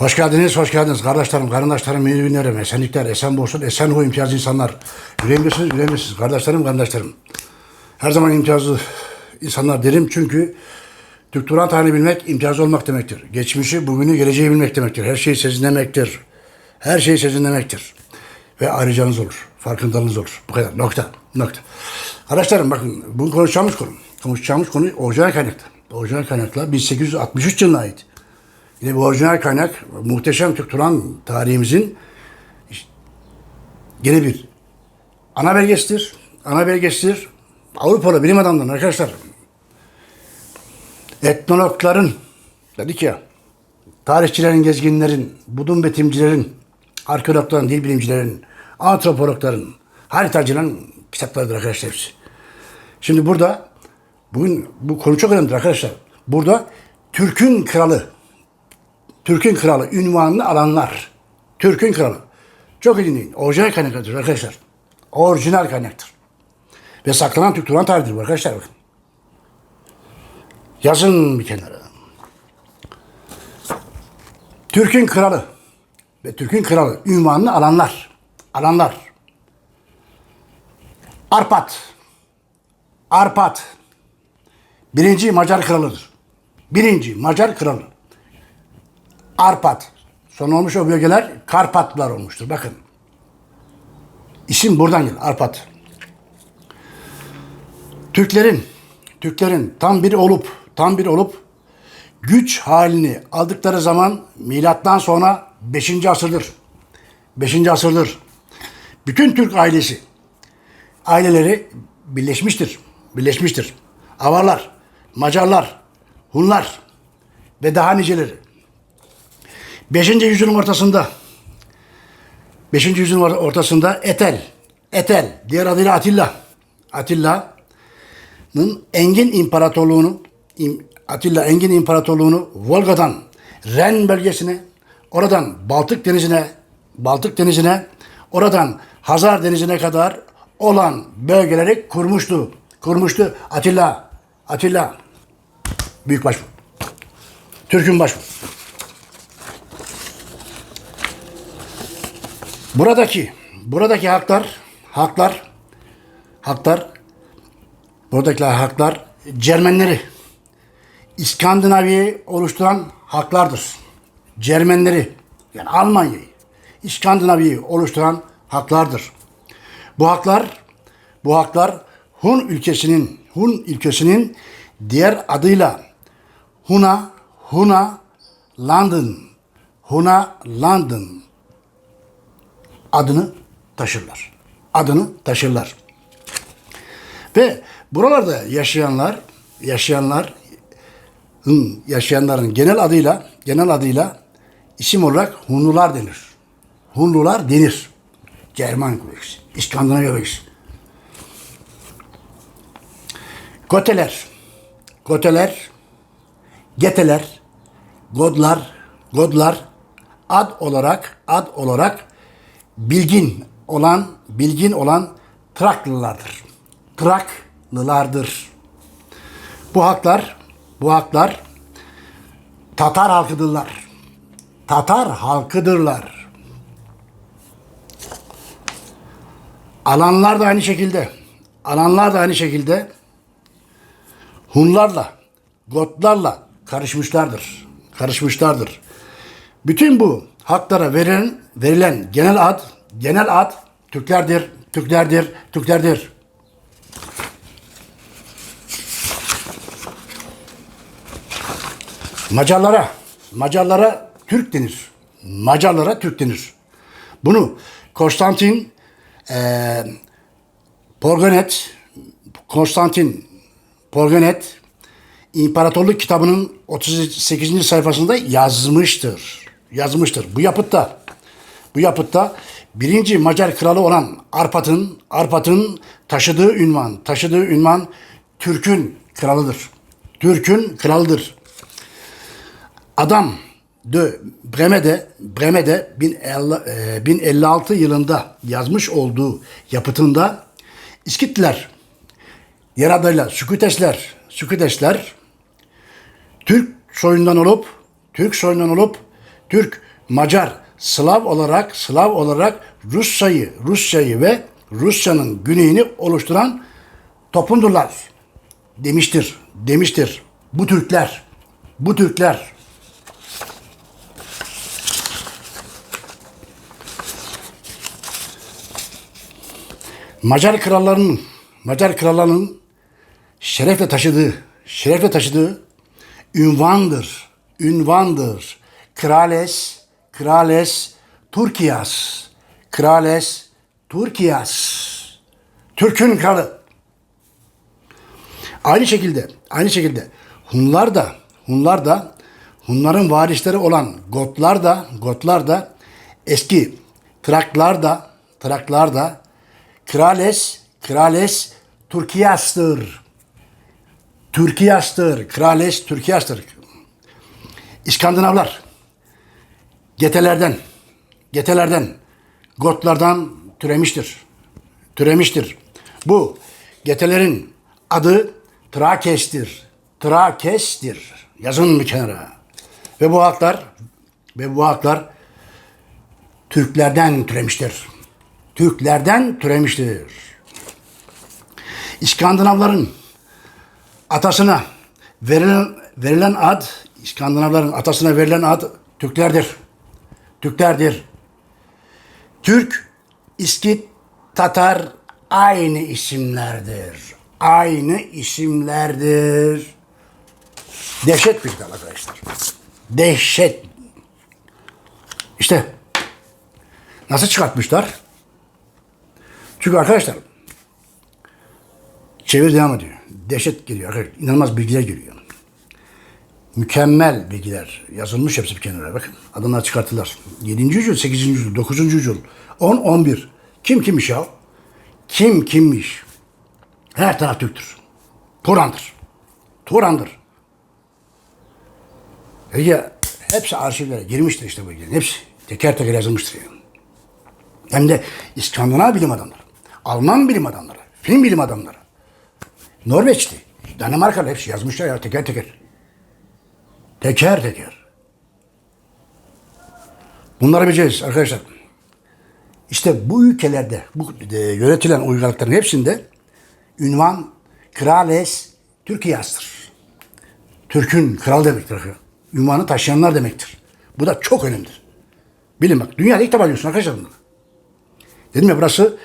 Hoş geldiniz, hoş geldiniz. Kardeşlerim, kardeşlerim, müminlerim, esenlikler, esen olsun, esen hu imtiyazlı insanlar. Yüreğimdesiniz, yüreğimdesiniz. Kardeşlerim, kardeşlerim. Her zaman imtiyazlı insanlar derim çünkü Türk Turan tarihini bilmek imtiyaz olmak demektir. Geçmişi, bugünü, geleceği bilmek demektir. Her şeyi sezinlemektir. Her şeyi sezinlemektir. Ve ayrıcanız olur. Farkındalığınız olur. Bu kadar. Nokta. Nokta. Arkadaşlarım bakın bu konuşacağımız konu. Konuşacağımız konu orijinal kaynakta. Orijinal kaynakla 1863 yılına ait. Yine bu orijinal kaynak muhteşem Türk Turan tarihimizin yine bir ana belgesidir. Ana belgesidir. Avrupalı bilim adamlarının arkadaşlar etnologların dedik ya tarihçilerin, gezginlerin, budun betimcilerin, arkeologların, dil bilimcilerin, antropologların, haritacıların kitaplarıdır arkadaşlar hepsi. Şimdi burada bugün bu konu çok önemlidir arkadaşlar. Burada Türk'ün kralı, Türk'ün kralı ünvanını alanlar. Türk'ün kralı. Çok iyi dinleyin. Orijinal kaynaktır arkadaşlar. Orijinal kaynaktır. Ve saklanan Türk Turan tarihidir bu arkadaşlar bakın. Yazın bir kenara. Türk'ün kralı ve Türk'ün kralı ünvanını alanlar. Alanlar. Arpat. Arpat. Birinci Macar kralıdır. Birinci Macar kralı. Arpat. Sonra olmuş o bölgeler Karpatlar olmuştur. Bakın. İsim buradan gelir. Arpat. Türklerin Türklerin tam bir olup tam bir olup güç halini aldıkları zaman milattan sonra 5. asırdır. 5. asırdır. Bütün Türk ailesi aileleri birleşmiştir. Birleşmiştir. Avarlar, Macarlar, Hunlar ve daha niceleri. 5. yüzyılın ortasında 5. yüzyılın ortasında Etel, Etel, diğer adıyla Atilla, Atilla'nın Engin İmparatorluğunu, Atilla Engin İmparatorluğunu Volga'dan Ren bölgesine, oradan Baltık Denizi'ne, Baltık Denizi'ne, oradan Hazar Denizi'ne kadar olan bölgeleri kurmuştu. Kurmuştu Atilla, Atilla, büyük baş, Türk'ün baş. Buradaki buradaki haklar haklar haklar buradaki haklar Cermenleri İskandinavya'yı oluşturan haklardır. Cermenleri yani Almanya'yı İskandinavya'yı oluşturan haklardır. Bu haklar bu haklar Hun ülkesinin Hun ülkesinin diğer adıyla Huna Huna London Huna London adını taşırlar. Adını taşırlar. Ve buralarda yaşayanlar, yaşayanlar yaşayanların genel adıyla, genel adıyla isim olarak Hunlular denir. Hunlular denir. German bölgesi, İskandinavya bölgesi. Goteler, Goteler, Geteler, Godlar, Godlar ad olarak, ad olarak bilgin olan, bilgin olan Traklılardır. Traklılardır. Bu haklar, bu haklar Tatar halkıdırlar. Tatar halkıdırlar. Alanlar da aynı şekilde, alanlar da aynı şekilde Hunlarla, Gotlarla karışmışlardır. Karışmışlardır. Bütün bu haklara verilen, verilen genel ad, genel ad Türklerdir, Türklerdir, Türklerdir. Macarlara, Macarlara Türk denir. Macarlara Türk denir. Bunu Konstantin e, Porganet, Konstantin Porganet İmparatorluk kitabının 38. sayfasında yazmıştır. Yazmıştır. Bu yapıtta bu yapıtta birinci Macar kralı olan Arpat'ın Arpat'ın taşıdığı ünvan, taşıdığı ünvan Türk'ün kralıdır. Türk'ün kralıdır. Adam de Breme'de Breme'de 1056 yılında yazmış olduğu yapıtında İskitliler yer adıyla Sükütesler, Sükütesler Türk soyundan olup Türk soyundan olup Türk Macar, Slav olarak, Slav olarak Rusya'yı, Rusya'yı ve Rusya'nın güneyini oluşturan toplumdurlar. Demiştir, demiştir. Bu Türkler, bu Türkler Macar krallarının Macar krallarının şerefle taşıdığı, şerefle taşıdığı ünvandır. Ünvandır. Krales, Krales Turkiyas. Krales Turkiyas. Türk'ün kralı. Aynı şekilde, aynı şekilde Hunlar da, Hunlar da, Hunların varisleri olan Gotlar da, Gotlar da, eski Traklar da, Traklar da, Krales, Krales Türkiyas'tır. Türkiyas'tır, Krales Türkiyas'tır. İskandinavlar, Getelerden, Getelerden, Gotlardan türemiştir. Türemiştir. Bu Getelerin adı Trakes'tir. Trakes'tir. Yazın bir kenara. Ve bu halklar ve bu halklar Türklerden türemiştir. Türklerden türemiştir. İskandinavların atasına verilen verilen ad İskandinavların atasına verilen ad Türklerdir. Türklerdir. Türk, İskit, Tatar aynı isimlerdir. Aynı isimlerdir. Dehşet bir dal arkadaşlar. Dehşet. İşte nasıl çıkartmışlar? Çünkü arkadaşlar çevir devam ediyor. Dehşet geliyor. arkadaşlar. İnanılmaz bilgiler geliyor. Mükemmel bilgiler yazılmış hepsi bir kenara bakın. Adımlar çıkarttılar. 7. yüzyıl, 8. yüzyıl, 9. yüzyıl, 10, 11. Kim kimmiş ya? Kim kimmiş? Her taraf Türktür. Turan'dır. Turan'dır. Ege hepsi arşivlere girmiştir işte bu bilgilerin. Hepsi teker teker yazılmıştır yani. Hem de İskandinav bilim adamları, Alman bilim adamları, Fin bilim adamları, Norveçli, Danimarkalı hepsi yazmışlar ya teker teker. Teker teker. Bunları bileceğiz arkadaşlar. İşte bu ülkelerde, bu e, yönetilen uygarlıkların hepsinde ünvan Krales Türkiyas'tır. Türk'ün kral demektir. Ünvanı taşıyanlar demektir. Bu da çok önemlidir. Bilin bak, dünyada ilk defa diyorsun arkadaşlar bunları. Dedim ya burası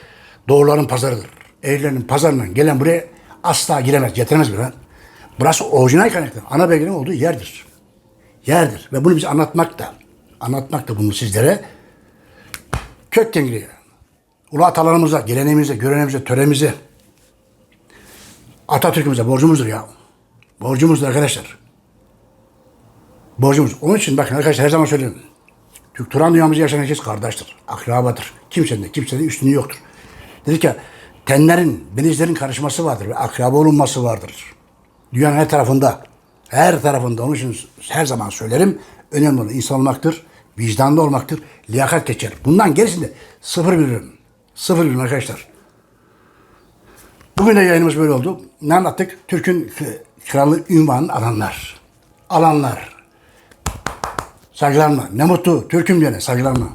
doğruların pazarıdır. Eğrilerin pazarından gelen buraya asla giremez, getiremez bir Burası orijinal kaynaklı. Ana belgenin olduğu yerdir. Yerdir. Ve bunu biz anlatmak da, anlatmak da bunu sizlere kökten giriyor. Ulu atalarımıza, geleneğimize, göreneğimize, töremize, Atatürk'ümüze borcumuzdur ya. Borcumuzdur arkadaşlar. Borcumuz. Onun için bakın arkadaşlar her zaman söylüyorum. Türk Turan dünyamızda yaşayan herkes kardeştir. Akrabadır. Kimsenin de kimsenin üstünlüğü yoktur. Dedik ya tenlerin, benizlerin karışması vardır ve akraba olunması vardır. Dünyanın her tarafında. Her tarafında. Onun için her zaman söylerim. Önemli olan insan olmaktır. Vicdanlı olmaktır. Liyakat geçer. Bundan gerisinde sıfır birim. Sıfır birim arkadaşlar. Bugün de yayınımız böyle oldu. Ne anlattık? Türk'ün kralı ünvanını alanlar. Alanlar. Saygılarımla. Ne mutlu Türk'üm diyene saygılarımla.